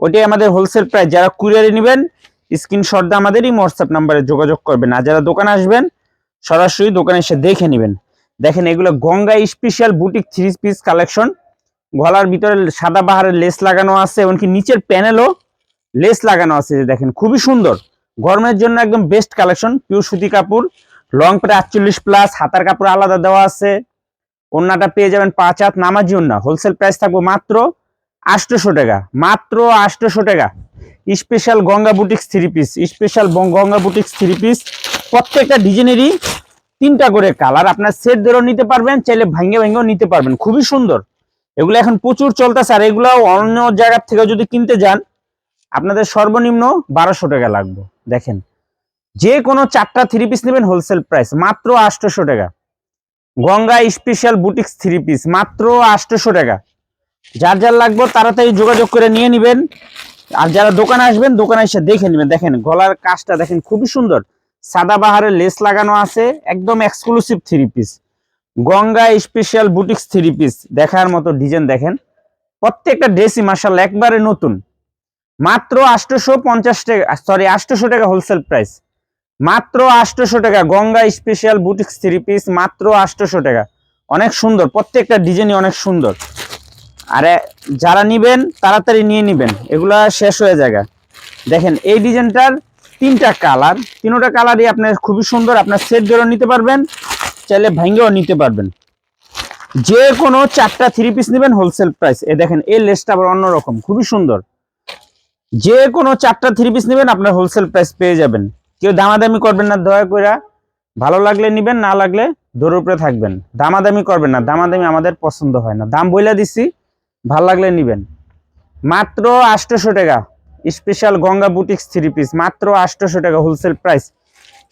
ওটাই আমাদের wholesale price যারা কুরিয়ারে নেবেন স্ক্রিনশট দিয়ে আমাদেরই হোয়াটসঅ্যাপ নাম্বারে যোগাযোগ করবেন। আর যারা দোকানে আসবেন, সরাসরি দোকানে এসে দেখে নেবেন। দেখেন এগুলো Ganga special boutique three piece collection গলার ভিতরে সাদা বাহারের লেস লাগানো আছে, এমনকি নিচের প্যানেলও লেস লাগানো আছে। দেখেন, খুবই সুন্দর। গরমের জন্য একদম বেস্ট কালেকশন পিওর সুতি কাপড়। লং প্রায় আটচল্লিশ প্লাস হাতার কাপড় আলাদা দেওয়া আছে। ওন্নাটা পেয়ে যাবেন পাঁচ হাত নামাজি ওন্না হোলসেল প্রাইস থাকব মাত্র আটশোশো টাকা, মাত্র আটশোশো টাকা। Special Ganga boutiques three piece special Ganga boutiques three piece প্রত্যেকটা ডিজাইনেরই তিনটা করে কালার। আপনার সেট ধরেও নিতে পারবেন, চাইলে ভাঙ্গে ভাঙ্গেও নিতে পারবেন। খুবই সুন্দর। এগুলো এখন প্রচুর চলতেছে আর এগুলো অন্য জায়গার থেকে যদি কিনতে যান, আপনাদের সর্বনিম্ন বারোশো টাকা লাগবে। দেখেন, যে কোনো চারটা থ্রি পিস নেবেন হোলসেল প্রাইস মাত্র আটশোশো টাকা। Ganga special boutiques three piece মাত্র আটশোশো টাকা। যার যার লাগবে তাড়াতাড়ি যোগাযোগ করে নিয়ে নেবেন। আর যারা দোকানে আসবেন, দোকানে এসে দেখে নেবেন। দেখেন, গলার কাজটা দেখেন, খুবই সুন্দর। সাদা বাহারের লেস লাগানো আছে, একদম exclusive three piece Ganga special boutiques three piece দেখার মতো ডিজাইন দেখেন। প্রত্যেকটা ড্রেসই মার্শাল একবারে নতুন। মাত্র আটশোশো পঞ্চাশ টাকা সরি আটশোশো টাকা হোলসেল প্রাইস মাত্র আটশোশো টাকা, Ganga special boutiques three piece মাত্র আটশোশো টাকা। অনেক সুন্দর, প্রত্যেকটা ডিজাইনই অনেক সুন্দর। আর যারা নিবেন, তাড়াতাড়ি নিয়ে নিবেন। এগুলা শেষ হয়ে যাবে। দেখেন, এই ডিজাইনটার তিনটা কালার। তিনোটা কালারই আপনার খুবই সুন্দর আপনার সেট ধরে নিতে পারবেন, চাইলে ভেঙ্গেও নিতে পারবেন। যে কোনো চারটা থ্রি পিস নেবেন হোলসেল প্রাইস এ দেখেন, এই লেসটা আবার অন্যরকম খুবই সুন্দর। যে কোনো চারটা থ্রি পিস নেবেন, আপনার হোলসেল প্রাইস পেয়ে যাবেন। কেউ দামাদামি করবেন না, দয়া করে। ভালো লাগলে নিবেন, না লাগলে দৌড় উপরে থাকবেন। দামাদামি করবেন না, দামাদামি আমাদের পছন্দ হয় না। দাম বইলা দিছি ভালো লাগলে নিবেন। মাত্র আটশোশো টাকা special Ganga boutiques three piece মাত্র আটশোশো টাকা হোলসেল প্রাইস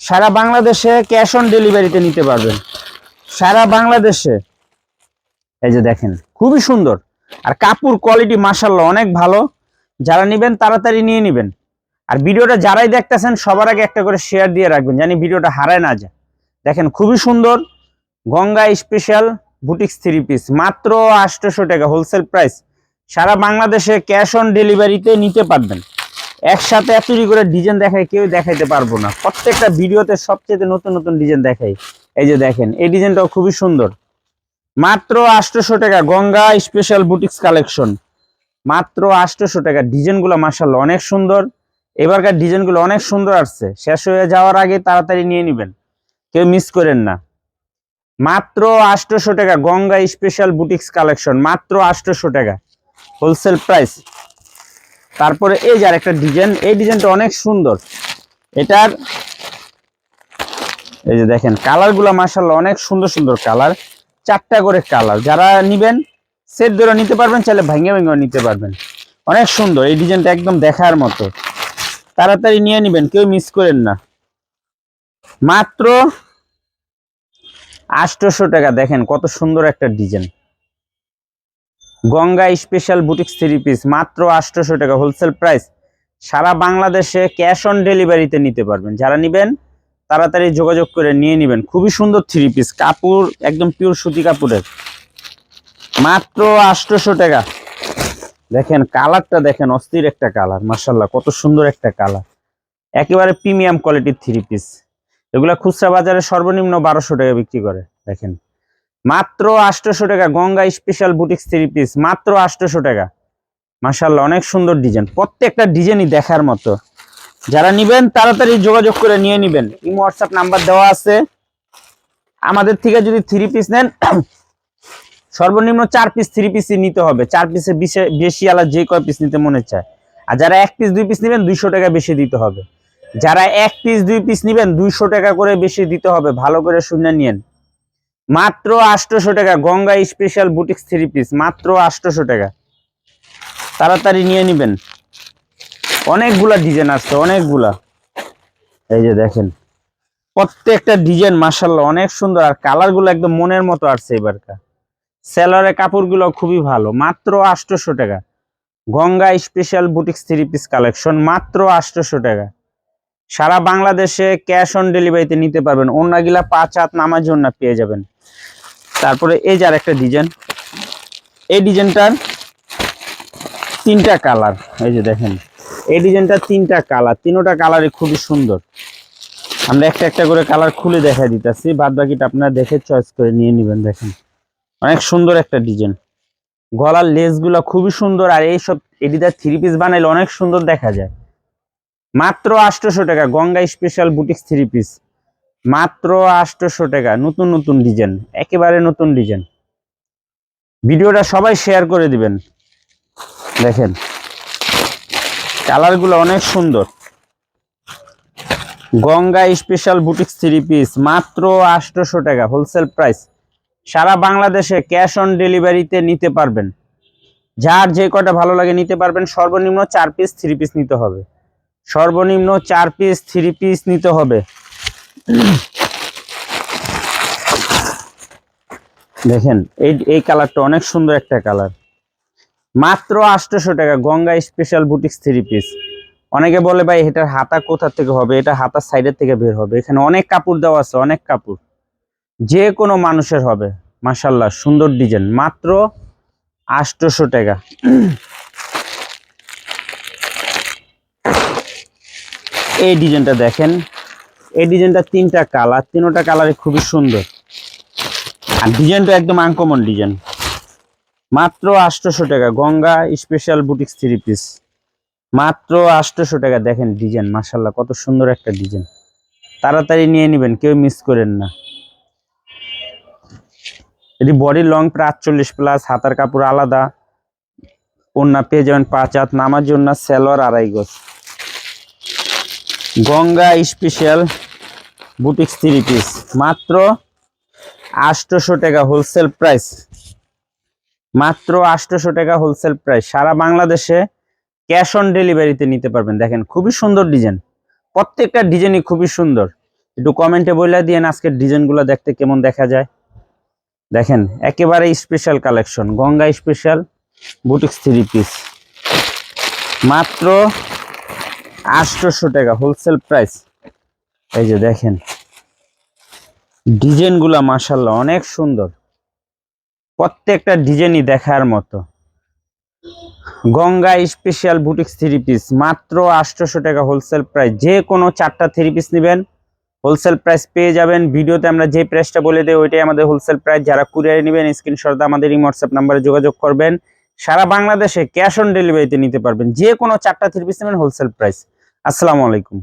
সারা বাংলাদেশে ক্যাশ অন ডেলিভারিতে নিতে পারবেন। সারা বাংলাদেশে। এই যে দেখেন, খুবই সুন্দর। আর কাপড় কোয়ালিটি মাসাল্লাহ অনেক ভালো। যারা নেবেন, তাড়াতাড়ি নিয়ে নেবেন। আর ভিডিওটা যারাই দেখতেছেন, সবার আগে একটা করে শেয়ার দিয়ে রাখবেন জানি ভিডিওটা হারায় না যায়। দেখেন, খুবই সুন্দর। Ganga special boutiques three piece মাত্র আটশোশো টাকা হোলসেল প্রাইস সারা বাংলাদেশে ক্যাশ অন ডেলিভারিতে নিতে পারবেন। একসাথে এতটি করে ডিজাইন দেখায়, কেউ দেখাইতে পারব না। প্রত্যেকটা ভিডিওতে সবচেয়ে নতুন নতুন ডিজাইন দেখাই এই যে দেখেন, এই ডিজাইনটাও খুবই সুন্দর। মাত্র আটশোশো টাকা গঙ্গা স্পেশাল বুটিক্স কালেকশন মাত্র আটশোশো টাকা। ডিজাইনগুলো মার্শাল অনেক সুন্দর। এবারকার ডিজাইনগুলো অনেক সুন্দর আসছে। শেষ হয়ে যাওয়ার আগে তাড়াতাড়ি নিয়ে নেবেন। কেউ মিস করেন না। মাত্র আটশোশো টাকা গঙ্গা স্পেশাল বুটিক্স কালেকশন মাত্র আটশোশো টাকা। হোলসেল প্রাইস তারপরে এই যে একটা ডিজাইন এই ডিজাইনটা অনেক সুন্দর। এটার এই যে দেখেন কালারগুলা মার্শাল্লাহ অনেক সুন্দর সুন্দর কালার চারটা করে কালার যারা নিবেন সেট ধরে নিতে পারবেন, চাইলে ভেঙে ভেঙে নিতে পারবেন। অনেক সুন্দর, এই ডিজাইনটা একদম দেখার মতো। তাড়াতাড়ি নিয়ে নিবেন, কেউ মিস করেন না। মাত্র আটশোশো টাকা, দেখেন কত সুন্দর একটা design. Ganga special boutiques three piece মাত্র আটশোশো টাকা হোলসেল প্রাইস সারা বাংলাদেশে ক্যাশ অন ডেলিভারিতে নিতে পারবেন। যারা নিবেন, তাড়াতাড়ি যোগাযোগ করে নিয়ে নেবেন। খুবই সুন্দর থ্রি পিস কাপড়, একদম পিওর সুতি কাপড়ের। মাত্র আটশোশো টাকা। দেখেন কালারটা, দেখেন অস্থির একটা কালার মার্শাল্লাহ কত সুন্দর একটা কালার। একেবারে প্রিমিয়াম কোয়ালিটির থ্রি পিস এগুলা খুচরা বাজারে সর্বনিম্ন বারোশো টাকা বিক্রি করে, দেখেন। মাত্র আটশোশো টাকা, Ganga special boutiques three piece মাত্র আটশোশো টাকা। মাসাল্লাহ অনেক সুন্দর ডিজাইন প্রত্যেকটা ডিজাইনই দেখার মতো। যারা নিবেন, তাড়াতাড়ি যোগাযোগ করে নিয়ে নিবেন। এই হোয়াটসঅ্যাপ নাম্বার দেওয়া আছে। আমাদের থেকে যদি থ্রি পিস নেন, সর্বনিম্ন চার পিস থ্রি পিসই নিতে হবে। চার পিসে বেশি আলাদা যে কয় পিস নিতে মনে চায়। আর যারা এক পিস দুই পিস নেবেন, দুইশো টাকা বেশি দিতে হবে। যারা এক পিস দুই পিস নেবেন, দুইশো টাকা করে বেশি দিতে হবে। ভালো করে শুনে নিয়েন। মাত্র আটশোশো টাকা, Ganga special boutiques three piece মাত্র আটশোশো টাকা। তাড়াতাড়ি নিয়ে নেবেন। অনেকগুলা ডিজাইন আসছে, অনেকগুলা। এই যে দেখেন, প্রত্যেকটা ডিজাইন মাসাল্লাহ অনেক সুন্দর। আর কালারগুলো একদম মনের মতো আসছে এবারকার। সেলরের কাপড়গুলো খুবই ভালো, মাত্র আটশোশো টাকা। Ganga special boutiques three piece collection মাত্র আটশোশো টাকা। সারা বাংলাদেশে ক্যাশ অন ডেলিভারিতে নিতে পারবেন। অন্যগুলা পাঁচ হাত নামার জন্য পেয়ে যাবেন। তারপরে এই যে আর একটা ডিজাইন। এই ডিজাইনটার তিনটা কালার। এই যে দেখেন, এই ডিজাইনটা তিনটা কালার। তিনোটা কালারই খুবই সুন্দর। আমরা একটা একটা করে কালার খুলে দেখা দিতেছি। বাদ বাকিটা আপনারা দেখে চয়েস করে নিয়ে নেবেন, দেখেন। অনেক সুন্দর একটা ডিজাইন। গলার লেসগুলো খুবই সুন্দর, আর এইসব এডিদার থ্রি পিস বানাইলে অনেক সুন্দর দেখা যায়। মাত্র আটশোশো টাকা, Ganga special boutiques three piece মাত্র আটশোশো টাকা, নতুন নতুন ডিজাইন একেবারে নতুন ডিজাইন ভিডিওটা সবাই শেয়ার করে দিবেন। দেখেন কালারগুলো অনেক সুন্দর। Ganga special boutiques three piece মাত্র আটশোশো টাকা হোলসেল প্রাইস সারা বাংলাদেশে ক্যাশ অন ডেলিভারিতে নিতে পারবেন। যার যে কটা ভালো লাগে নিতে পারবেন, সর্বনিম্ন চার পিস থ্রি পিস নিতে হবে। সর্বনিম্ন চার পিস থ্রি পিস নিতে হবে। দেখেন, এই এই কালারটা অনেক সুন্দর একটা কালার মাত্র আটশোশো টাকা, Ganga special boutiques three piece অনেকে বলে, ভাই, এটার হাতা কোথা থেকে হবে? এটা হাতার সাইডের থেকে বের হবে। এখানে অনেক কাপড় দেওয়া আছে, অনেক কাপড়। যে কোনো মানুষের হবে মাসাল্লাহ সুন্দর ডিজাইন মাত্র আটশোশো টাকা। এই ডিজাইনটা দেখেন। এই ডিজাইনটা তিনটা কালার, তিনটা কালারে খুবই সুন্দর। আর ডিজাইনটা একদম আনকমন ডিজাইন। মাত্র আটশোশো টাকা, Ganga special boutiques three piece মাত্র আটশোশো টাকা, দেখেন ডিজাইন মাসাল্লাহ কত সুন্দর একটা ডিজাইন। তাড়াতাড়ি নিয়ে নেবেন, কেউ মিস করেন না। এটি বডি লং প্রায় আটচল্লিশ প্লাস হাতার কাপড় আলাদা। ওন্না পেয়ে যাবেন পাঁচ হাত নামার জন্য সেলোয়ার আড়াই গজ। Ganga special boutiques three piece মাত্র আটশোশো টাকা হোলসেল প্রাইস মাত্র আটশোশো টাকা হোলসেল প্রাইস সারা বাংলাদেশে ক্যাশ অন ডেলিভারিতে নিতে পারবেন। দেখেন, খুবই সুন্দর ডিজাইন প্রত্যেকটা ডিজাইনই খুবই সুন্দর। একটু কমেন্টে বলে দিয়েন আজকের ডিজাইনগুলো দেখতে কেমন দেখা যায়। দেখেন, একেবারে special collection Ganga special boutiques three piece মাত্র আটশোশো টাকা হোলসেল প্রাইস এই যে দেখেন, ডিজাইনগুলা মাসাল্লাহ অনেক সুন্দর। প্রত্যেকটা ডিজাইনই দেখার মতো। Ganga special boutiques three piece মাত্র আটশোশো টাকা হোলসেল প্রাইস যে কোনো চারটা থ্রি পিস নেবেন হোলসেল প্রাইস পেয়ে যাবেন। ভিডিওতে আমরা যে প্রাইসটা বলে দেই, ওইটাই আমাদের হোলসেল প্রাইস যারা কুরিয়ারে নেবেন স্ক্রিনশট আমাদের এই হোয়াটসঅ্যাপ নাম্বারে যোগাযোগ করবেন। সারা বাংলাদেশে ক্যাশ অন ডেলিভারিতে নিতে পারবেন। যে কোনো চারটা থ্রি পিস নেবেন হোলসেল প্রাইস আসসালামু আলাইকুম।